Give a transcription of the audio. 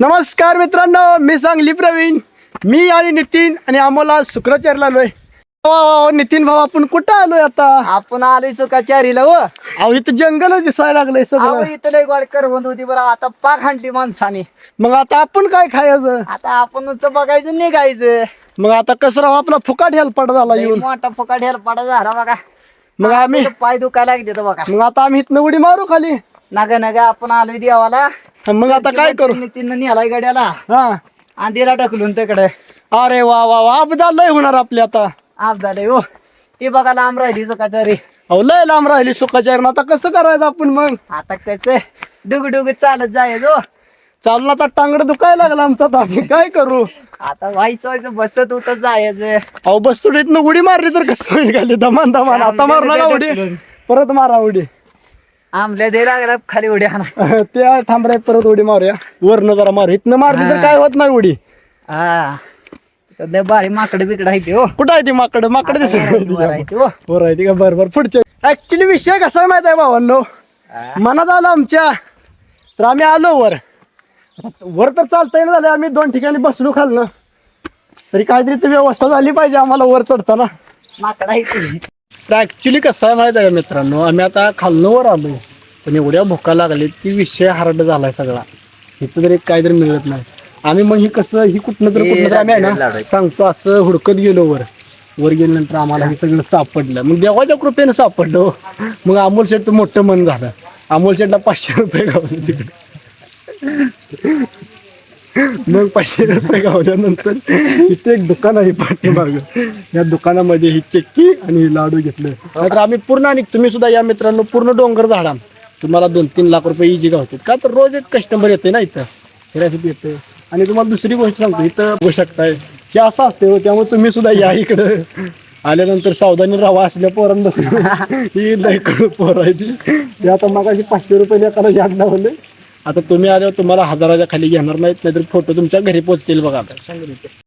नमस्कार मित्रांनो मी सांगली प्रवीण. मी आणि नितीन आणि आम्हाला शुक्राचार्यला आलोय वा, वा, वा, नितीन भाऊ आपण कुठं आलोय आता? आपण आलोय सुखाचारीला हो. अहो इथं जंगलच दिसायला लागलंय अहो सगळं इथं लय गोड करवंद होती बरं. आता पाक हाणली माणसाने. मग आता आपण काय खायचं? आता आपण नुसतं बघायचं निघायचं. मग आता कसं राहू? आपला फुकाट हेलपाट झाला लय येऊन. मोठा फुकाट हेलपाडा झाला बघा. मग आम्ही पाय दुखायला लागले तर बघा. मग आता आम्ही इथनं उडी मारू खाली. नगा नगा आपण आलोय देवाला. मग आता काय करू? नितीन निघालाय गड्याला. हा. आणि दिला ढकलून तिकडे अरे वा वा वा. अपघात लय होणार आपली आता. आज झाले हो. ती बघा लांब राहिली सुखाचारी. अहो लय लांब राहिली सुखाचार्य आता कसं करायचं आपण मग? आता कसं? डुग डुग चालत जायचो चालून आता टांगड दुखायला लागला आमचा तर आम्ही काय करू? आता व्हायचं व्हायचं बसत उठत जायचं. अहो बस तुडीतनं उडी मारली तर कसं होईल? खाली दमान दमान आता मारू नका उडी. परत मारा उडी. आमल्या दे लागला खाली उड्या आणा. त्या थांबऱ्यात परत उडी मारूया. वरनं जरा मारू. इथनं मारली तर काय होत नाही उडी? हा. तर लय भारी माकडे बिकडे आहे ते हो. कुठं आहे ती माकड? माकड दिसत वर आहे ते हो. वर आहे ती का? बरं बरं. पुढच्या ऍक्च्युली विषय कसा आहे माहीत आहे भावांनो? मनात आलं आमच्या. तर आम्ही आलो वर. आता वर तर चालता येणं झालं. आम्ही दोन ठिकाणी बसलो खालनं. तरी काहीतरी ती व्यवस्था झाली पाहिजे आम्हाला वर चढताना. माकडा आहे ते. तर ऍक्च्युली कसं आहे माहिती आहे का मित्रांनो? आम्ही आता खालनं वर आलो. पण एवढ्या भुका लागली की विषय हार्ड झालाय सगळा. इथं तरी काहीतरी मिळत नाही. आम्ही मग ही कसं ही कुठनं तर कुठनं तर आम्ही आहे ना सांगतो असं हुडकत गेलो वर. वर गेल्यानंतर आम्हाला हे सगळं सापडलं. मग देवाच्या कृपेनं सापडलं हो. मग अमोल शेठचं मोठं मन झालं. अमोल शेठला पाचशे रुपये गावले तिकडे. मग पाचशे रुपये गावल्यानंतर इथे एक दुकान आहे पाठीमाग. या दुकानामध्ये ही चक्की आणि लाडू घेतले. तर आम्ही पूर्ण आणि तुम्ही सुद्धा या मित्रांनो पूर्ण डोंगर झाडा. तुम्हाला दोन तीन लाख रुपये इजी गावतात. का तर रोज एक कस्टमर येते ना इथं. फिरायसाठी येते. आणि तुम्हाला दुसरी गोष्ट सांगतो इथं बघू शकताय. हे असं असते हो त्यामुळे तुम्ही सुद्धा या इकडं. आल्यानंतर सावधानी राहा असल्या पोरांना ही लय कडू पोर आहे ती आता मगाशी पाचशे रुपये एकाला याद लावले आता तुम्ही आल्यावर तुम्हाला हजाराच्या खाली घेणार नाहीत नाहीतर फोटो तुमच्या घरी पोचतील बघा. आता